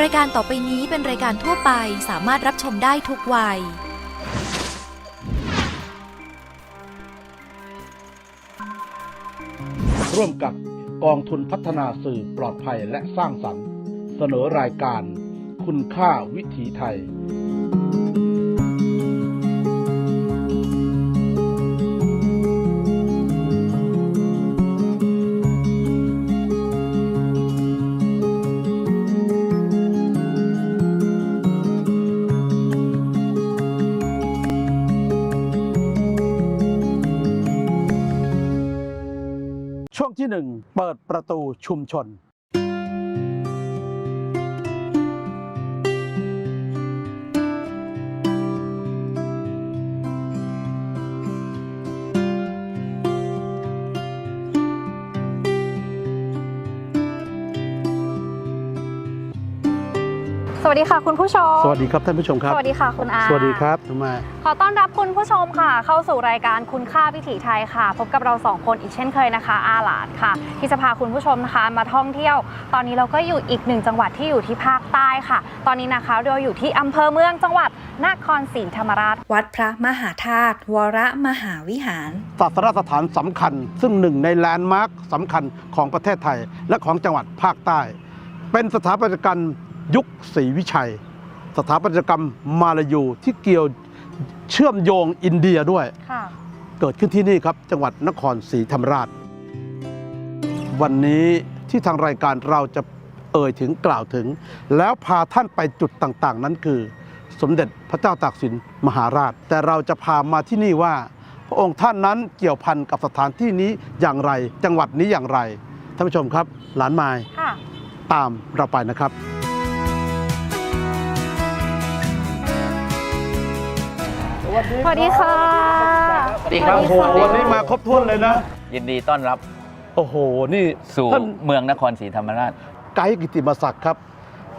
รายการต่อไปนี้เป็นรายการทั่วไปสามารถรับชมได้ทุกวัย ร่วมกับกองทุนพัฒนาสื่อปลอดภัยและสร้างสรรค์ เสนอรายการ คุณค่าวิถีไทย ประตูชุมชน วัสดีค่ะคุณผู้ชม สวัสดีครับท่านผู้ชมครับ สวัสดีค่ะคุณอาสวัสดีครับทำไมขอต้อนรับคุณผู้ชมค่ะ เข้าสู่รายการคุณค่าวิถีไทยค่ะ พบกับเราสองคนอีกเช่นเคยนะคะ อาหลานค่ะ ที่จะพาคุณผู้ชมนะคะมาท่องเที่ยว ตอนนี้เราก็อยู่อีกหนึ่งจังหวัดที่อยู่ที่ภาคใต้ค่ะ ตอนนี้นะคะเราอยู่ที่อำเภอเมืองจังหวัดนครศรีธรรมราช วัดพระมหาธาตุวรมหาวิหารศาสนสถานสำคัญ ซึ่งหนึ่งในแลนด์มาร์คสำคัญของประเทศไทย และของจังหวัดภาคใต้ เป็นสถาปัตยกรรม ยุคศรีวิชัย สถาปัตยกรรมมาลายูที่เกี่ยวเชื่อมโยงอินเดียด้วยค่ะเกิดขึ้นที่นี่ครับ จังหวัดนครศรีธรรมราช วันนี้ที่ทางรายการเราจะเอ่ยถึงกล่าวถึง แล้วพาท่านไปจุดต่างๆ นั้นคือ สมเด็จพระเจ้าตากสินมหาราช แต่เราจะพามาที่นี่ว่า พระองค์ท่านนั้นเกี่ยวพันกับสถานที่นี้อย่างไร จังหวัดนี้อย่างไรท่านผู้ชมครับ หลานไม้ค่ะตามเราไปนะครับ สวัสดีค่ะสวัสดีครับ โอ้โหวันนี้มาครบถ้วนเลยนะ ยินดีต้อนรับโอ้โหนี่สู่ท่านเมืองนครศรีธรรมราชไกด์กิติมศักดิ์ครับ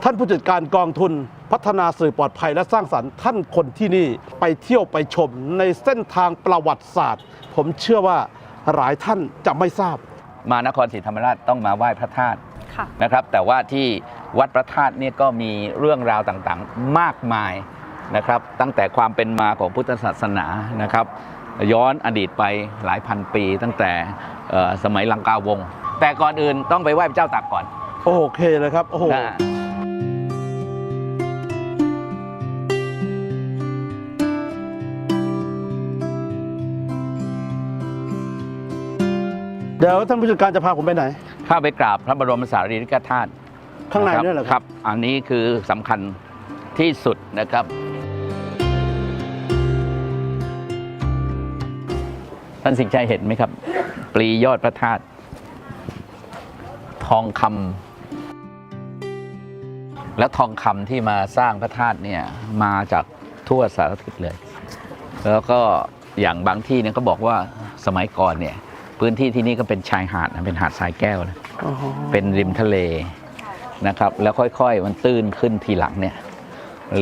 ท่านผู้จัดการกองทุนพัฒนาสื่อปลอดภัยและสร้างสรรค์ท่านคนที่นี่ไปเที่ยวไปชมในเส้นทางประวัติศาสตร์ ผมเชื่อว่าหลายท่านจะไม่ทราบ มานครศรีธรรมราชต้องมาไหว้พระธาตุค่ะนะครับ แต่ว่าที่วัดพระธาตุเนี่ยก็มีเรื่องราวต่างๆ มากมาย นะครับ ตั้งแต่ความเป็นมาของพุทธศาสนานะครับ ย้อนอดีตไปหลายพันปี ตั้งแต่เอ่อสมัยลังกาวงศ์แต่ก่อนอื่นต้องไปไหว้พระเจ้าตากก่อน โอเคเลยครับ โอ้โหนะเดี๋ยวท่านผู้จัดการจะพาผมไปไหนเข้าไปกราบพระบรมสารีริกธาตุ ข้างในเนี่ยเหรอคครัรับบอันนี้คือสำคัญที่สุดนะครับ ท่านสิงห์ชัยเห็นไหมครับ ปลียอดพระธาตุทองคำแล้วทองคำที่มาสร้างพระธาตุเนี่ยมาจากทั่วสารทิศเลย แล้วก็อย่างบางที่เนี่ยก็บอกว่าสมัยก่อนเนี่ย พื้นที่ที่นี่ก็เป็นชายหาดนะเป็นหาดทรายแก้วนะเป็นริมทะเลนะครับ แล้วค่อยๆ มันตื้นขึ้นทีหลังเนี่ย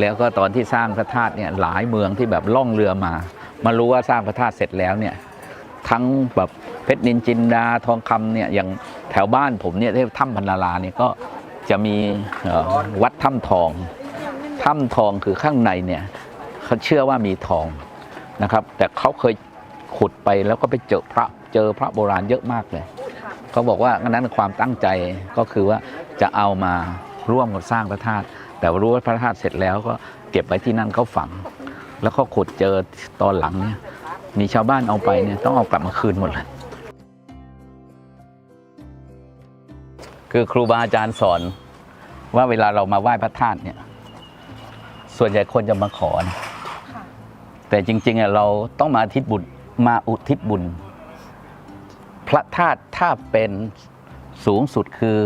แล้วก็ตอนที่สร้างพระธาตุเนี่ยหลายเมืองที่แบบล่องเรือมา มารู้ว่าสร้างพระธาตุเสร็จแล้วเนี่ย ทั้งแบบเพชรนินจินดาทองคำเนี่ยอย่างแถวบ้านผมเนี่ยที่ถ้ำพันนาราเนี่ยก็จะมีวัดถ้ำทองถ้ำทองคือข้างในเนี่ยเขาเชื่อว่ามีทองนะครับ แต่เขาเคยขุดไปแล้วก็ไปเจอพระเจอพระโบราณเยอะมากเลยเขาบอกว่านั้นความตั้งใจก็คือว่าจะเอามาร่วมกันสร้างพระธาตุแต่รู้ว่าพระธาตุเสร็จแล้วก็เก็บไว้ที่นั่นเขาฝัง แล้วเขาขุดเจอตอนหลังเนี่ย มีชาวบ้านเอาไปเนี่ยต้องเอากลับมาคืนหมดเลย คือครูบาอาจารย์สอนว่าเวลาเรามาไหว้พระธาตุเนี่ย ส่วนใหญ่คนจะมาขอนะแต่จริงๆอะเราต้องมาอุทิศบุญมาอุทิศบุญ พระธาตุถ้าเป็นสูงสุดคือ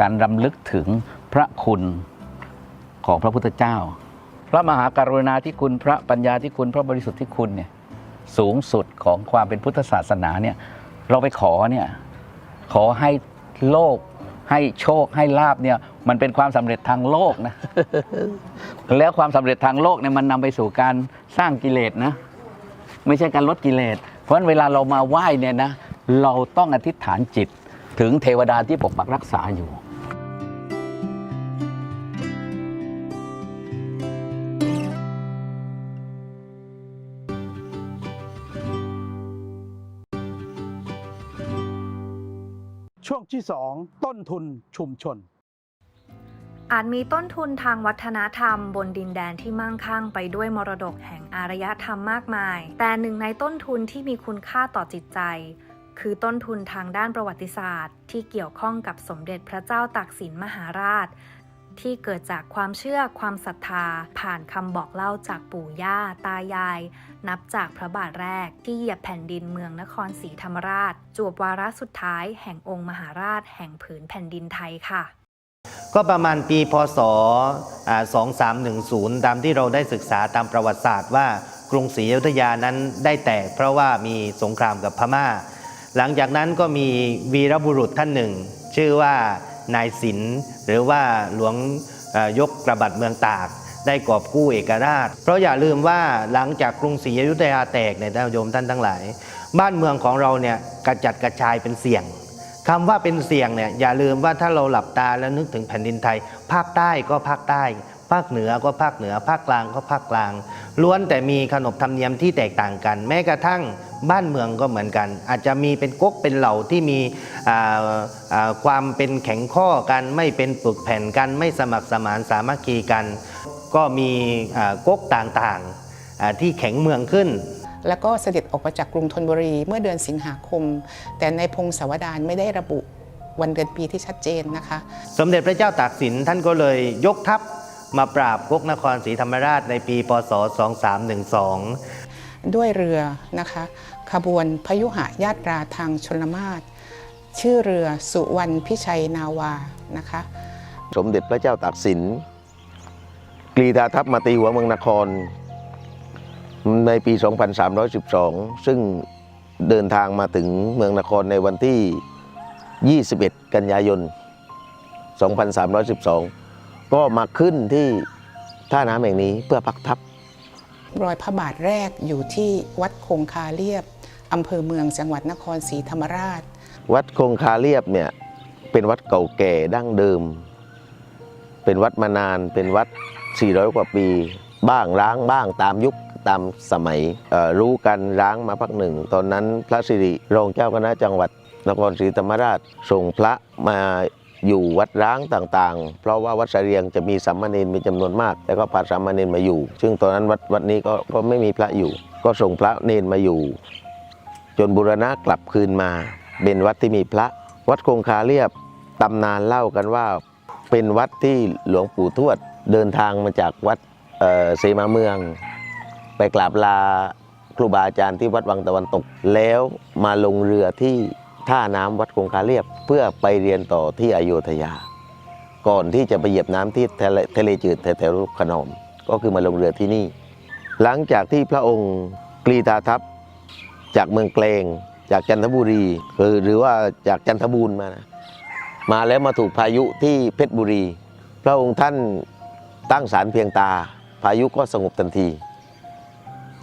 การรำลึกถึงพระคุณของพระพุทธเจ้า พระมหากรุณาธิคุณพระปัญญาธิคุณพระบริสุทธิ์ที่คุณเนี่ย สูงสุดของความเป็นพุทธศาสนาเนี่ยเราไปขอเนี่ยขอให้โลกให้โชคให้ลาบเนี่ยมันเป็นความสำเร็จทางโลกนะ แล้วความสำเร็จทางโลกเนี่ยมันนำไปสู่การสร้างกิเลสนะ ไม่ใช่การลดกิเลส เพราะฉะนั้นเวลาเรามาไหว้เนี่ยนะ เราต้องอธิษฐานจิตถึงเทวดาที่ปกปักรักษาอยู่ ที่ 2 ต้นทุนชุมชน อาจมีต้นทุนทางวัฒนธรรม บนดินแดนที่มั่งคั่งไปด้วยมรดกแห่งอารยธรรมมากมาย แต่หนึ่งในต้นทุนที่มีคุณค่าต่อจิตใจ คือต้นทุนทางด้านประวัติศาสตร์ ที่เกี่ยวข้องกับสมเด็จพระเจ้าตากสินมหาราช ที่เกิดจากความเชื่อความศรัทธา ผ่านคำบอกเล่าจากปู่ย่า ตายาย นับจากพระบาทแรกที่เหยียบแผ่นดินเมืองนครศรีธรรมราช จวบวาระสุดท้ายแห่งองค์มหาราช แห่งผืนแผ่นดินไทยค่ะ ก็ประมาณปีพศอ่า2310 ตามที่เราได้ศึกษาตามประวัติศาสตร์ว่ากรุงศรีอยุธยานั้นได้แตกเพราะว่ามีสงครามกับพม่า หลังจากนั้นก็มีวีรบุรุษท่านหนึ่ง ชื่อว่า นายสินหรือว่าหลวงยกกระบัดเมืองตากได้กอบกู้เอกราช เพราะอย่าลืมว่าหลังจากกรุงศรีอยุธยาแตกเนี่ยท่านผู้ชมท่านทั้งหลาย บ้านเมืองของเราเนี่ยกระจัดกระจายเป็นเสี่ยงคำว่าเป็นเสี่ยงเนี่ยอย่าลืมว่าถ้าเราหลับตาแล้วนึกถึงแผ่นดินไทย ภาคใต้ก็ภาคใต้ ภาคเหนือก็ภาคเหนือ ภาคกลางก็ภาคกลาง ล้วนแต่มีขนบธรรมเนียมที่แตกต่างกัน แม้กระทั่งบ้านเมืองก็เหมือนกัน อาจจะมีเป็นก๊กเป็นเหล่าที่มีอ่าอ่าความเป็นแข็งข้อกันไม่เป็นปึกแผ่นกัน ไม่สมัครสมานสามัคคีกัน ก็มีอ่าก๊กต่างๆอ่าที่แข็งเมืองขึ้น แล้วก็เสด็จออกมาจากกรุงธนบุรีเมื่อเดือนสิงหาคม แต่ในพงศาวดารไม่ได้ระบุวันเดือนปีที่ชัดเจนนะคะ สมเด็จพระเจ้าตากสินท่านก็เลยยกทัพ มาปราบก๊กนครศรีธรรมราชในปีพศ 2312 ด้วยเรือนะคะ ขบวนพยุหยาตราทางชนมาศชื่อเรือสุวรรณพิชัยนาวานะคะ สมเด็จพระเจ้าตากสินกรีธาทัพมาตีหัวเมืองนคร ในปี 2312 ซึ่งเดินทางมาถึงเมืองนครในวันที่ 21 กันยายน 2312 ก็มาขึ้นที่ท่าน้ำแห่งนี้เพื่อพักทัพรอยพระบาทแรกอยู่ที่วัดคงคาเรียบอำเภอเมืองจังหวัดนครศรีธรรมราช วัดคงคาเรียบเนี่ยเป็นวัดเก่าแก่ดั้งเดิม เป็นวัดมานานเป็นวัด 400 กว่าปี บ้างร้างบ้างตามยุคตามสมัยเอ่อรู้กันร้างมาพักหนึ่ง ตอนนั้นพระสิริรองเจ้าคณะจังหวัดนครศรีธรรมราชส่งพระมา อยู่วัดร้างต่างๆ เพราะว่าวัดเสรียงจะมีสามเณรมีจำนวนมาก แล้วก็พาสามเณรมาอยู่ ซึ่งตอนนั้นวัดวัดนี้ก็ก็ไม่มีพระอยู่ ก็ส่งพระเนนมาอยู่ จนบูรณะกลับคืนมา เป็นวัดที่มีพระ วัดคงคาเรียบตำนานเล่ากันว่า เป็นวัดที่หลวงปู่ทวดเดินทางมาจากวัดเสมาเมือง ไปกราบลาครูบาอาจารย์ที่วัดวังตะวันตกแล้วมาลงเรือที่ ท่าน้ำวัดคงคาเรียบเพื่อไปเรียนต่อที่อโยธยา ก่อนที่จะไปเหยียบน้ำที่ทะเลทะเลจืดแถวๆขนอมก็คือมาลงเรือที่นี่ หลังจากที่พระองค์กรีธาทัพจากเมืองเกลงจากจันทบุรีคือหรือว่าจากจันทบูรณ์มานะมาแล้วมาถูกพายุที่เพชรบุรี พระองค์ท่านตั้งศาลเพียงตา พายุก็สงบทันที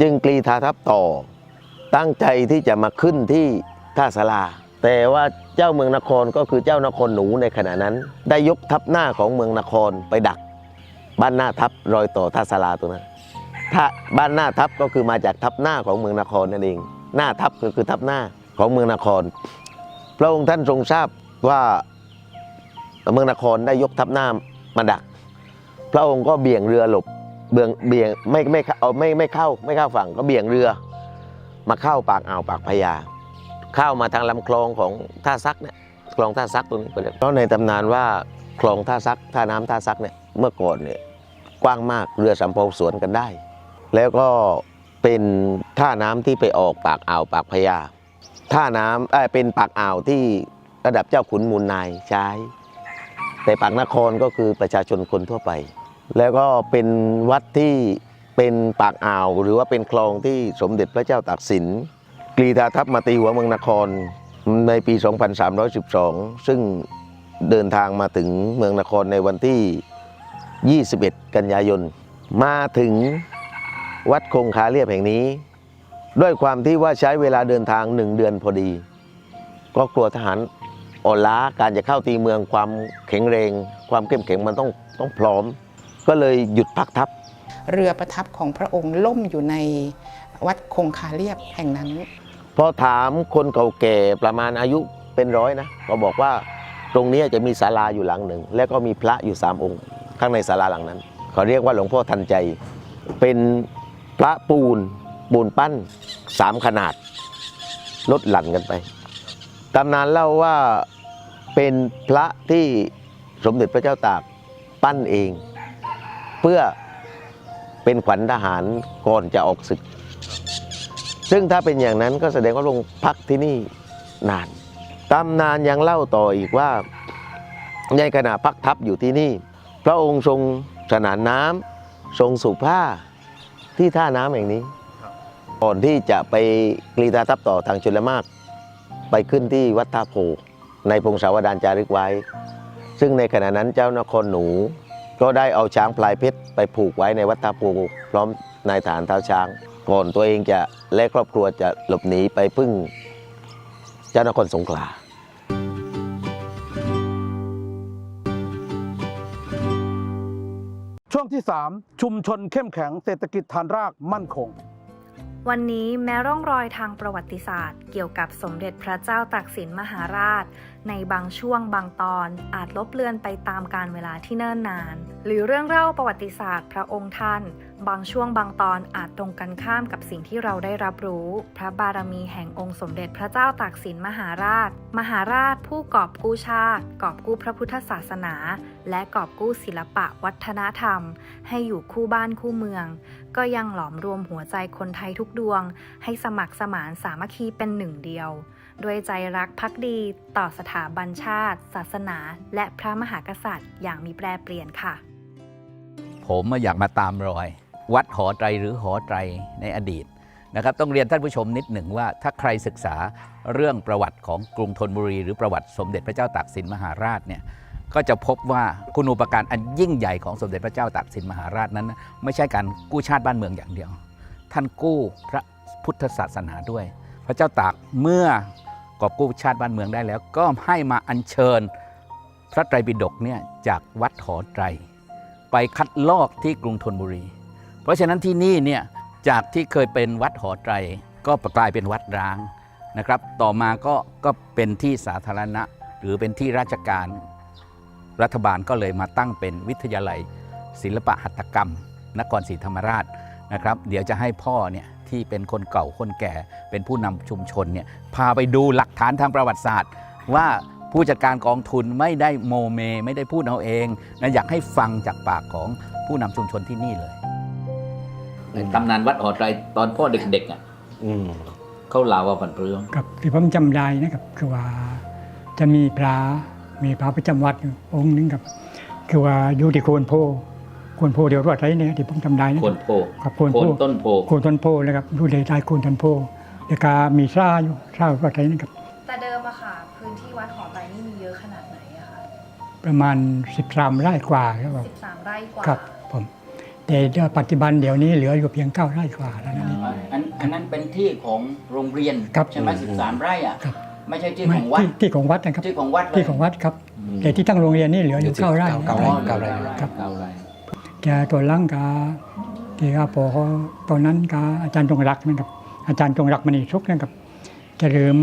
จึงกรีธาทัพต่อตั้งใจที่จะมาขึ้นที่ท่าสลา แต่ว่าเจ้าเมืองนครก็คือเจ้านครหนูในขณะนั้น ได้ยกทัพหน้าของเมืองนครไปดัก บ้านหน้าทัพรอยต่อท่าสลาตรงนั้นถ้าบ้านหน้าทัพก็คือมาจากทัพหน้าของเมืองนครนั่นเอง หน้าทัพก็คือทัพหน้าของเมืองนคร พระองค์ท่านทรงทราบว่าเมืองนครได้ยกทัพหน้ามาดัก พระองค์ก็เบี่ยงเรือหลบเบี่ยงเบี่ยงไม่ไม่เอาไม่ไม่เข้าไม่เข้าฝั่งก็เบี่ยงเรือ มาเข้าปากอ่าวปากพญา เข้ามาทางลำคลองของท่าซักเนี่ยคลองท่าซักตรงนี้ไปเลยเพราะในตำนานว่าคลองท่าซักท่าน้ำท่าซักเนี่ยเมื่อก่อนเนี่ยกว้างมากเรือสำเภาสวนกันได้ แล้วก็เป็นท่าน้ำที่ไปออกปากอ่าวปากพญาท่าน้ำเอ้ยเป็นปากอ่าวที่ระดับเจ้าขุนมูลนายใช้ แต่ปากนครก็คือประชาชนคนทั่วไป แล้วก็เป็นวัดที่เป็นปากอ่าว หรือว่าเป็นคลองที่สมเด็จพระเจ้าตากสิน กรีธาทัพมาตีหัวเมืองนครในปี 2312 ซึ่งเดินทางมาถึงเมืองนครในวันที่ 21 กันยายน มาถึงวัดคงคาเรียบแห่งนี้ ด้วยความที่ว่าใช้เวลาเดินทางหนึ่งเดือนพอดี ก็กลัวทหารอ่อนล้าการจะเข้าตีเมืองความแข็งแรง ความเข้มแข็งมันต้องต้องพร้อม ก็เลยหยุดพักทัพ เรือประทับของพระองค์ล่มอยู่ในวัดคงคาเรียบแห่งนั้น พอถามคนเก่าแก่ประมาณอายุเป็นร้อยนะก็บอกว่าตรงนี้จะมีศาลาอยู่หลังหนึ่ง แล้วก็มีพระอยู่สามองค์ ข้างในศาลาหลังนั้นเขาเรียกว่าหลวงพ่อทันใจ เป็นพระปูนปูนปั้นสามขนาดลดหลั่นกันไปตำนานเล่าว่าเป็นพระที่สมเด็จพระเจ้าตากปั้นเอง เพื่อเป็นขวัญทหารก่อนจะออกศึก ซึ่งถ้าเป็นอย่างนั้นก็แสดงว่าลงพักที่นี่นานตำนานยังเล่าต่ออีกว่า ในขณะพักทัพอยู่ที่นี่ พระองค์ทรงสนานน้ำทรงสูบผ้าที่ท่าน้ำแห่งนี้ ก่อนที่จะไปกรีธาทัพต่อทางชลมาก ไปขึ้นที่วัดท่าโพในพงศาวดารจารึกไว้ ซึ่งในขณะนั้นเจ้านครหนูก็ได้เอาช้างพลายเพชรไปผูกไว้ในวัดท่าโพพร้อมนายฐานเท้าช้าง ก่อนตัวเองจะและครอบครัวจะหลบหนีไปพึ่งเจ้านครสงขลาช่วงที่ 3 ชุมชนเข้มแข็งเศรษฐกิจฐานรากมั่นคง วันนี้แม้ร่องรอยทางประวัติศาสตร์ เกี่ยวกับสมเด็จพระเจ้าตากสินมหาราช ในบางช่วงบางตอนอาจลบเลือนไปตามการเวลาที่เนิ่นนาน หรือเรื่องเล่าประวัติศาสตร์พระองค์ท่าน บางช่วงบางตอนอาจตรงกันข้ามกับสิ่งที่เราได้รับรู้ พระบารมีแห่งองค์สมเด็จพระเจ้าตากสินมหาราช มหาราชผู้กอบกู้ชาติ กอบกู้พระพุทธศาสนา และกอบกู้ศิลปะวัฒนธรรม ให้อยู่คู่บ้านคู่เมือง ก็ยังหลอมรวมหัวใจคนไทยทุกดวง ให้สมัครสมานสามัคคีเป็นหนึ่งเดียว ด้วยใจรักภักดีต่อสถาบันชาติ ศาสนา และพระมหากษัตริย์อย่างมีแปรเปลี่ยนค่ะ ผมอยากมาตามรอย วัดหอไตรหรือหอไตรในอดีตนะครับต้องเรียนท่านผู้ชมนิดหนึ่งว่า ถ้าใครศึกษาเรื่องประวัติของกรุงธนบุรี หรือประวัติสมเด็จพระเจ้าตากสินมหาราชเนี่ยก็จะพบว่าคุณูปการอันยิ่งใหญ่ของสมเด็จพระเจ้าตากสินมหาราชนั้น ไม่ใช่การกู้ชาติบ้านเมืองอย่างเดียว ท่านกู้พระพุทธศาสนาด้วย พระเจ้าตากเมื่อ กอบกู้ชาติบ้านเมืองได้แล้ว ก็ให้มาอัญเชิญพระไตรปิฎกเนี่ยจากวัดหอไตร ไปคัดลอกที่กรุงธนบุรี เพราะฉะนั้นที่นี่เนี่ยจากที่เคยเป็นวัดหอไตร ก็กลายเป็นวัดร้างนะครับ ต่อมาก็ก็เป็นที่สาธารณะ หรือเป็นที่ราชการ รัฐบาลก็เลยมาตั้งเป็นวิทยาลัย ศิลปะหัตถกรรม นครศรีธรรมราชนะครับ เดี๋ยวจะให้พ่อเนี่ย ที่เป็นคนเก่าคนแก่ เป็นผู้นำชุมชนเนี่ยพาไปดูหลักฐานทางประวัติศาสตร์ ว่าผู้จัดการกองทุนไม่ได้โมเม ไม่ได้พูดเอาเองนะอยากให้ฟังจากปากของผู้นำชุมชนที่นี่เลยตำนานวัดหอไตรตอนพ่อเด็กๆอะอืมเขาเล่าว่าผันเปรืองกับที่ผมจำได้นะครับ คือว่าจะมีพระมีพระประจำวัดอยู่องค์หนึงครับ คือว่าอยู่ที่โคนโพ โคนโพเดี๋ยวรอดไรเนี่ยที่ผมจำได้นะโคนโพครับโคนโคโพนต้นโพโคนต้นโพเลยครับดูเลยได้โคนต้นโพแล้วก็มีซ่าอยู่ซ่ารอดไรนะครับแต่เดิมอะค่ะ พื้นที่วัดหอไตรนี่มีเยอะขนาดไหนอะคะประมาณ 13 ไร่กว่าครับผม13 ไร่กว่าครับผมแต่เดี๋ยวปัจจุบันเดี๋ยวนี้เหลืออยู่เพียง 9 ไร่กว่าแล้วนะนี่อันอันนั้นเป็นที่ของโรงเรียนครับใช่ไหมสิบสามไร่อะครับไม่ใช่ที่ไม่ของวัดที่ที่ของวัดนะครับที่ของวัดเลยที่ของวัดครับแต่ที่ตั้งโรงเรียนนี่เหลืออยู่เก้าไร่เก้าไร่เก้าไร่ครับเก้าไร่ แกตัวหลังกาที่กาพอตอนนั้นกาอาจารย์จงรักนะครับอาจารย์จงรักมณีสุขนะครับแกเริ่ม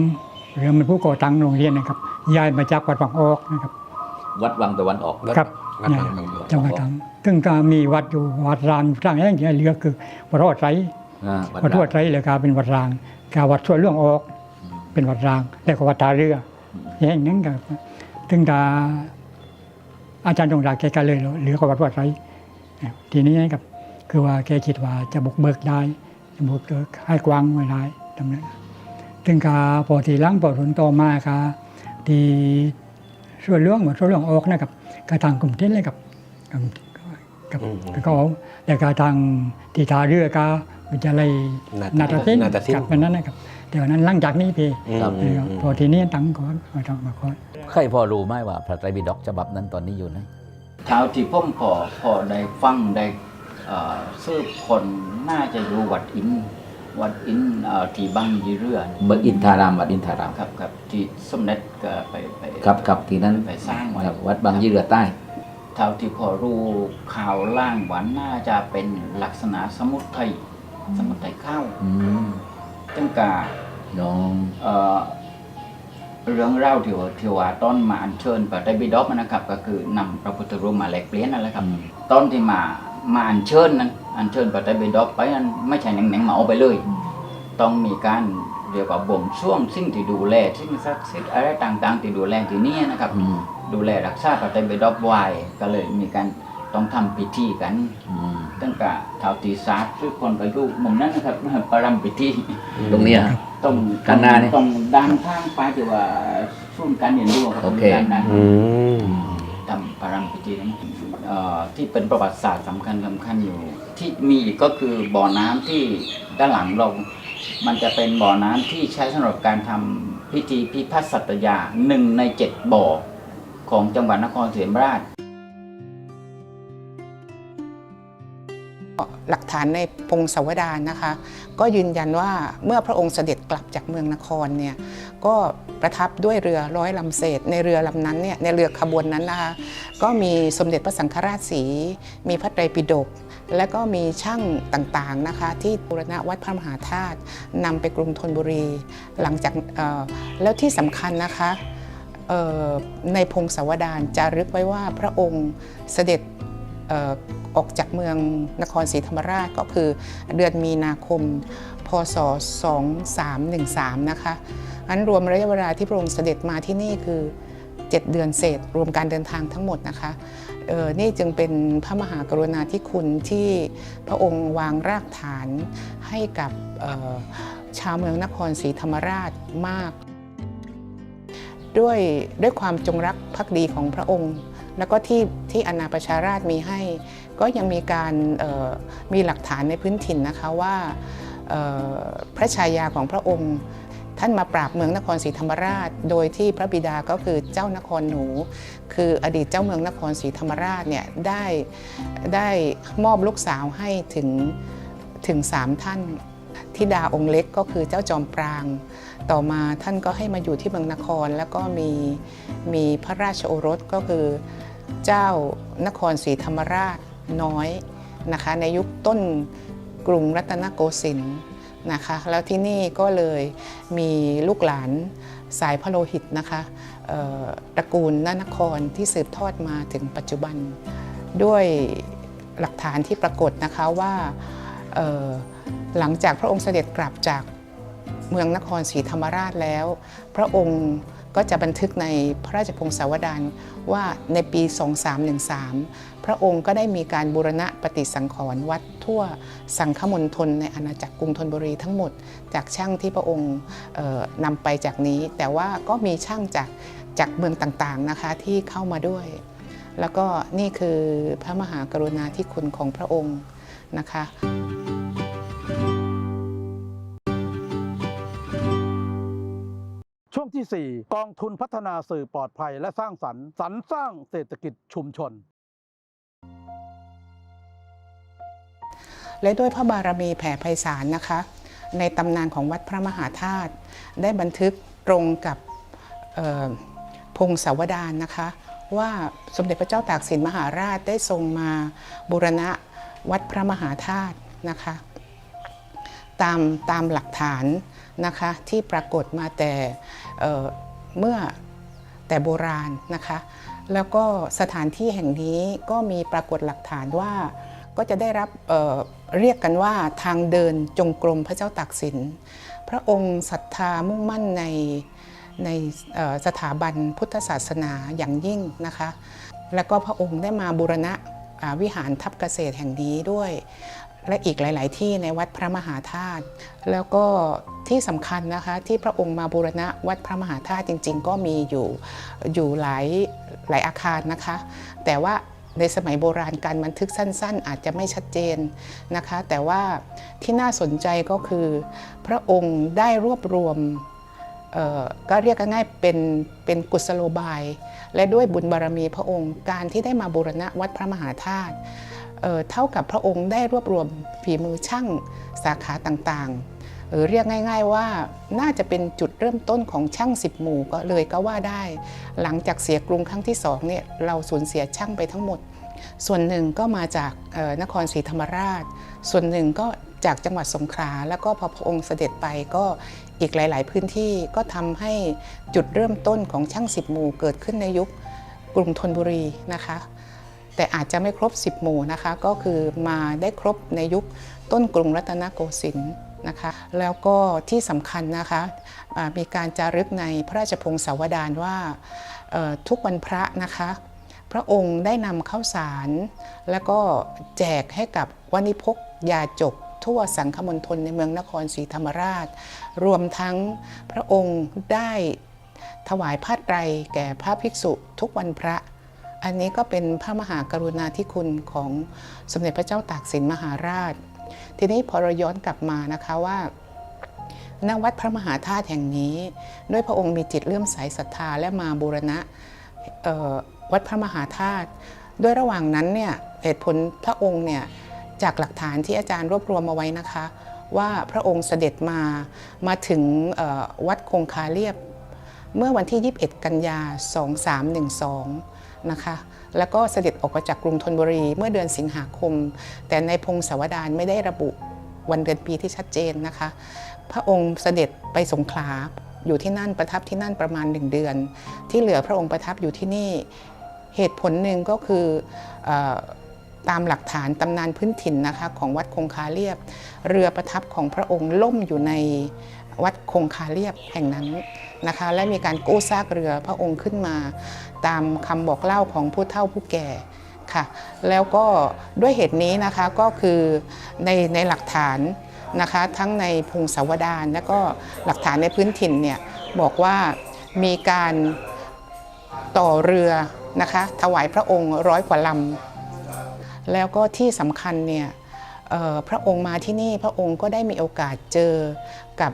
เริ่มเป็นผู้ก่อตั้งโรงเรียนนะครับย้ายมาจากวัดฝั่งออกนะครับ วัดวังตะวันออกครับวัดย้ายวังตะวันออกจังหวัดตรังซึ่งก็มีวัดอยู่วัดรางสร้างแห่งเดียวเหลือคือวัดรอดไรอ่าวัดรอดไรเลยกาเป็นวัดรางกาวัดช่วยเรื่องออก เป็นวัดรางแล้วก็วัดตาเรือแห่งนั้นก็ซึ่งกาอาจารย์จงรักแกก็เลยเหลือกับวัดรอดไร ทีนี้นะครับคือว่าแกคิดว่าจะบุกเบิกได้จะบุกเบิกให้กว้างไว้ได้ทำนั้นถึงกาพอทีหลังพอผลต่อมาค่ะที่ส่วนเรื่องหมดส่วนเรื่องออกนะครับกระทางกลุ่มเต้นเลยกับกับกับอืมกับเขาแต่กระทางที่ทาเรือกาวิทยาลัยนานาฏฏศิศิลลป์ป์นาฏศิลป์กับวันนั้นนะครับแต่วันนั้นหลังจากนี้พี่อืมครับอืมอืมพอทีนี้ตั้งก่อนเอาตั้งมาก่อนใครพอรู้ไหมว่าพระไตรปิฎกฉบับนั้นตอนนี้อยู่ไหน เท้าที่พ่อมพอพอได้ฟังได้เอ่อสืบคนน่าจะอยู่วัดอิน วัดอินเอ่อที่บางยีเรือเบอร์อินทาราม วัดอินทารามครับครับที่สมเด็จก็ไปไปครับครับที่นั้นไปสร้างไว้ครับวัดบางยี่เรือใต้เท่าที่พอรู้ข่าวล่างหวานน่าจะเป็นลักษณะสมุทรไทยสมุทรไทยเข้าอืมตั้งกาน้อง เอ่อเรื่องเล่าที่ว่าที่ว่าต้นมาอัญเชิญพระไตรปิฎกนะครับ ก็คือนำพระพุทธรูปมาแลกเปลี่ยนนั่นแหละครับต้นที่มามาอัญเชิญนั้นอัญเชิญพระไตรปิฎกไปนั้นไม่ใช่หนังๆมาเอาไปเลย ต้องมีการเรียกว่าบ่มช่วงสิ่งที่ดูแลสิ่งศักดิ์สิทธิ์อะไรต่างๆ ที่ดูแลที่นี่นะครับอืมดูแลรักษาพระไตรปิฎกไว้ก็เลยมีการต้องทำพิธีกัน อืม ตั้งแต่เท้าตีศาสตร์ทุกคนก็อยู่มุมนั้นนะครับปรำพิธีตรงเนี้ยตรงด้านหน้านี่ ตรงด้านข้างไปที่ว่าศูนย์การเรียนรู้ครับโอเค ด้านนั้นอืม ทำปรำพิธีนั้นเอ่อที่เป็นประวัติศาสตร์สำคัญสำคัญอยู่ ที่มีอีกก็คือบ่อน้ำที่ด้านหลังเรา มันจะเป็นบ่อน้ำที่ใช้สำหรับการทำพิธีพิพัฒน์สัตยาหนึ่งในเจ็ดบ่อของจังหวัดนครศรีธรรมราช หลักฐานในพงศาวดารนะคะ ก็ยืนยันว่าเมื่อพระองค์เสด็จกลับจากเมืองนครเนี่ยก็ประทับด้วยเรือร้อยลำเศษ ในเรือลำนั้นเนี่ยในเรือขบวนนั้นนะคะก็มีสมเด็จพระสังฆราชสี มีพระไตรปิฎกและก็มีช่างต่างๆนะคะที่บูรณะวัดพระมหาธาตุนำไปกรุงธนบุรี หลังจากแล้วที่สำคัญนะคะในพงศาวดารจารึกไว้ว่าพระองค์เสด็จ ออกจากเมืองนครศรีธรรมราชก็คือเดือนมีนาคม พศ 2313 นะคะอันรวมระยะเวลาที่พระองค์เสด็จมาที่นี่คือ 7 เดือนเศษ รวมการเดินทางทั้งหมดนะคะเอ่อนี่จึงเป็นพระมหากรุณาธิคุณที่พระองค์วางรากฐานให้กับออชาวเมืองนครศรีธรรมราชมาก ด้วยด้วยความจงรักภักดีของพระองค์ แล้วก็ที่ที่อาณาประชาราชมีให้ ก็ยังมีการมีหลักฐานในพื้นถิ่นนะคะว่าพระชายาของพระองค์ท่านมาปราบเมืองนครศรีธรรมราช โดยที่พระบิดาก็คือเจ้านครหนู คืออดีตเจ้าเมืองนครศรีธรรมราชเนี่ยได้ได้มอบลูกสาวให้ถึงถึงสามท่านธิดาองค์เล็กก็คือเจ้าจอมปราง ต่อมาท่านก็ให้มาอยู่ที่เมืองนคร แล้วก็มีมีพระราชโอรสก็คือเจ้านครศรีธรรมราช น้อยนะคะในยุคต้นกรุงรัตนโกสินทร์นะคะแล้วที่นี่ก็เลยมีลูกหลานสายพระโลหิตนะคะตระกูลนานครที่สืบทอดมาถึงปัจจุบัน ด้วยหลักฐานที่ปรากฏนะคะว่าหลังจากพระองค์เสด็จกลับจากเมืองนครศรีธรรมราชแล้ว พระองค์ ก็จะบันทึกในพระราชพงศาวดารว่าในปี 2313 พระองค์ก็ได้มีการบูรณะปฏิสังขรณ์วัดทั่วสังฆมณฑลในอาณาจักรกรุงธนบุรีทั้งหมด จากช่างที่พระองค์นำไปจากนี้ แต่ว่าก็มีช่างจากจากเมืองต่างๆนะคะที่เข้ามาด้วย แล้วก็นี่คือพระมหากรุณาธิคุณของพระองค์นะคะ 4 กองทุนพัฒนาสื่อปลอดภัยและสร้างสรรค์สรรสร้างเศรษฐกิจชุมชนและด้วยพระบารมีแผ่ไพศาลนะคะ ในตำนานของวัดพระมหาธาตุได้บันทึกตรงกับพงศาวดารนะคะ ว่าสมเด็จพระเจ้าตากสินมหาราชได้ทรงมาบูรณะวัดพระมหาธาตุนะคะตามตามหลักฐานนะคะที่ปรากฏมาแต่ เมื่อแต่โบราณนะคะ แล้วก็สถานที่แห่งนี้ก็มีปรากฏหลักฐานว่า ก็จะได้รับเเรียกกันว่าทางเดินจงกรมพระเจ้าตากสิน พระองค์ศรัทธามุ่งมั่นในในสถาบันพุทธศาสนาอย่างยิ่งนะคะ แล้วก็พระองค์ได้มาบูรณะวิหารทับเกษตรแห่งนี้ด้วย และอีกหลาย ๆ ที่ในวัดพระมหาธาตุแล้วก็ ที่สำคัญนะคะที่พระองค์มาบูรณะวัดพระมหาธาตุจริง ๆ ก็มีอยู่อยู่หลายหลายอาคารนะคะ แต่ว่าในสมัยโบราณการบันทึกสั้น ๆ อาจจะไม่ชัดเจนนะคะ แต่ว่าที่น่าสนใจก็คือ พระองค์ได้รวบรวมเอ่อก็เรียกง่ายๆเป็นเป็นกุศโลบาย และด้วยบุญบารมีพระองค์การที่ได้มาบูรณะวัดพระมหาธาตุเอ่อเท่ากับพระองค์ได้รวบรวมฝีมือช่างสาขาต่างๆ หรือเรียกง่าย ๆว่าน่าจะเป็นจุดเริ่มต้นของช่างสิบหมู่ก็เลยก็ว่าได้ หลังจากเสียกรุงครั้งที่สองเนี่ยเราสูญเสียช่างไปทั้งหมด ส่วนหนึ่งก็มาจากนครศรีธรรมราช ส่วนหนึ่งก็จากจังหวัดสงขลาแล้วก็พอพระองค์เสด็จไปก็อีกหลาย ๆ พื้นที่ก็ทำให้จุดเริ่มต้นของช่างสิบหมู่เกิดขึ้นในยุคกรุงธนบุรีนะคะแต่อาจจะไม่ครบ 10 หมู่นะคะ ก็คือมาได้ครบในยุคต้นกรุงรัตนโกสินทร์ นะคะแล้วก็ที่สำคัญนะคะมีการจารึกในพระราชพงศาวดารว่าทุกวันพระนะคะพระองค์ได้นำข้าวสาร แล้วก็แจกให้กับวณิพกยาจกทั่วสังคมณฑลในเมืองนครศรีธรรมราช รวมทั้งพระองค์ได้ถวายผ้าไตรแก่พระภิกษุทุกวันพระ อันนี้ก็เป็นพระมหากรุณาธิคุณของสมเด็จพระเจ้าตากสินมหาราช ทีนี้พอเราย้อนกลับมานะคะว่าณวัดพระมหาธาตุแห่งนี้ ด้วยพระองค์มีจิตเลื่อมใสศรัทธาและมาบูรณะวัดพระมหาธาตุด้วยระหว่างนั้นเนี่ยเหตุผลพระองค์เนี่ยจากหลักฐานที่อาจารย์รวบรวมมาไว้นะคะ ว่าพระองค์เสด็จมามาถึงวัดคงคาเรียบ เมื่อวันที่ 21 กันยา 2312 นะคะ แล้วก็เสด็จออกจากกรุงธนบุรีเมื่อเดือนสิงหาคม แต่ในพงศาวดารไม่ได้ระบุวันเดือนปีที่ชัดเจนนะคะ พระองค์เสด็จไปสงขลาอยู่ที่นั่นประทับที่นั่นประมาณหนึ่งเดือน ที่เหลือพระองค์ประทับอยู่ที่นี่เหตุผลหนึ่งก็คือเออตามหลักฐานตำนานพื้นถิ่นนะคะของวัดคงคาเรียบ เรือประทับของพระองค์ล่มอยู่ในวัดคงคาเรียบแห่งนั้นนะคะ และมีการกู้ซากเรือพระองค์ขึ้นมา ตามคำบอกเล่าของผู้เฒ่าผู้แก่ค่ะ แล้วก็ด้วยเหตุนี้นะคะก็คือในในหลักฐานนะคะทั้งในพงศาวดารและก็หลักฐานในพื้นถิ่นเนี่ยบอกว่ามีการต่อเรือนะคะถวายพระองค์ร้อยกว่าลำแล้วก็ที่สำคัญเนี่ยพระองค์มาที่นี่พระองค์ก็ได้มีโอกาสเจอกับ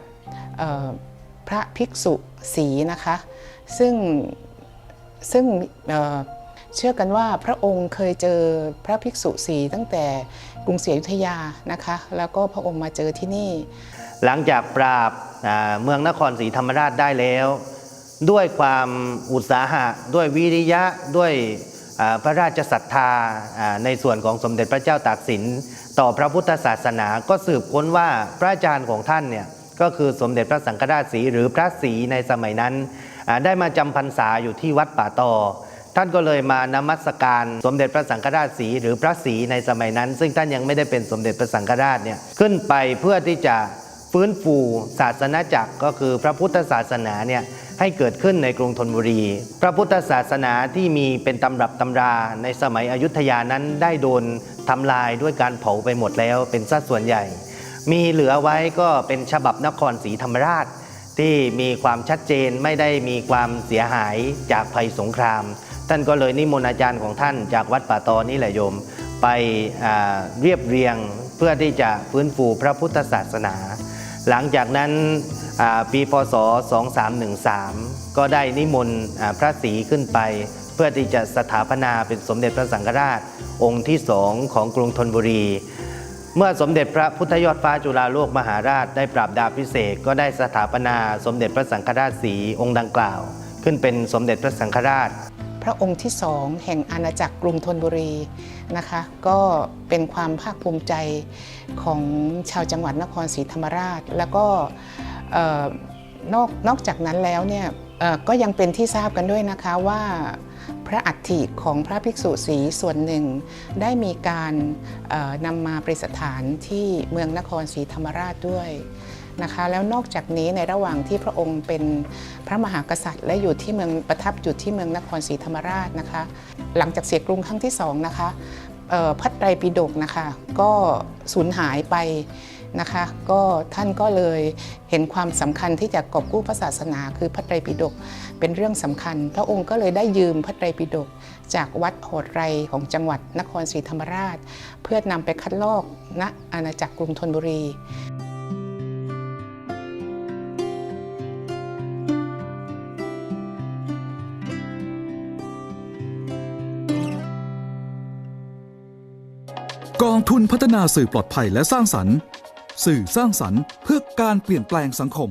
พระภิกษุสีนะคะ ซึ่ง ซึ่งเชื่อกันว่าพระองค์เคยเจอพระภิกษุสีตั้งแต่กรุงศรีอยุธยานะคะ แล้วก็พระองค์มาเจอที่นี่ หลังจากปราบเมืองนครศรีธรรมราชได้แล้ว ด้วยความอุตสาหะ ด้วยวิริยะด้วยพระราชศรัทธาในส่วนของสมเด็จพระเจ้าตากสิน ต่อพระพุทธศาสนาก็สืบค้นว่าพระอาจารย์ของท่านเนี่ยก็คือสมเด็จพระสังฆราชสีหรือพระศรีในสมัยนั้น ได้มาจำพรรษาอยู่ที่วัดป่าตอ ท่านก็เลยมานมัสการสมเด็จพระสังฆราชสีหรือพระศรีในสมัยนั้น ซึ่งท่านยังไม่ได้เป็นสมเด็จพระสังฆราชเนี่ยขึ้นไปเพื่อที่จะฟื้นฟูศาสนาจักรก็คือพระพุทธศาสนาเนี่ยให้เกิดขึ้นในกรุงธนบุรี พระพุทธศาสนาที่มีเป็นตำรับตำราในสมัยอยุธยานั้นได้โดนทำลายด้วยการเผาไปหมดแล้วเป็นสัดส่วนใหญ่ มีเหลือไว้ก็เป็นฉบับนครศรีธรรมราช ที่มีความชัดเจนไม่ได้มีความเสียหายจากภัยสงคราม ท่านก็เลยนิมนต์อาจารย์ของท่านจากวัดป่าตอนี่แหละโยม ไปเรียบเรียงเพื่อที่จะฟื้นฟูพระพุทธศาสนา หลังจากนั้นอ่าปีพศ 2313 ก็ได้นิมนต์พระศรีขึ้นไป เพื่อที่จะสถาปนาเป็นสมเด็จพระสังฆราช องค์ที่สองของกรุงธนบุรี เมื่อสมเด็จพระพุทธยอดฟ้าจุฬาโลกมหาราชได้ปราบดาบพิเศษก็ได้สถาปนาสมเด็จพระสังฆราชสีองค์ดังกล่าว ขึ้นเป็นสมเด็จพระสังฆราช พระองค์ที่สองแห่งอาณาจักรกรุงธนบุรีนะคะ ก็เป็นความภาคภูมิใจของชาวจังหวัดนครศรีธรรมราช แล้วก็นอกนอกจากนั้นแล้วเนี่ยก็ยังเป็นที่ทราบกันด้วยนะคะว่า ระอัฐิของพระภิกษุสีส่วนหนึ่ง ได้มีการนำมาประดิษฐานที่เมืองนครศรีธรรมราชด้วยนะคะแล้วนอกจากนี้ในระหว่างที่พระองค์เป็นพระมหากษัตริย์ และอยู่ที่เมืองประทับอยู่ที่เมืองนครศรีธรรมราชนะคะ หลังจากเสียกรุงครั้งที่สองนะคะพระไตรปิฎกนะคะ ก็สูญหายไป นะคะก็ท่านก็เลยเห็นความสำคัญที่จะกอบกู้พระศาสนา คือพระไตรปิฎกเป็นเรื่องสำคัญ พระองค์ก็เลยได้ยืมพระไตรปิฎกจากวัดโหดไรของจังหวัดนครศรีธรรมราช เพื่อนำไปคัดลอกณอาณาจักรกรุงธนบุรีกองทุนพัฒนาสื่อปลอดภัยและสร้างสรรค์ สื่อสร้างสรรค์เพื่อการเปลี่ยนแปลงสังคม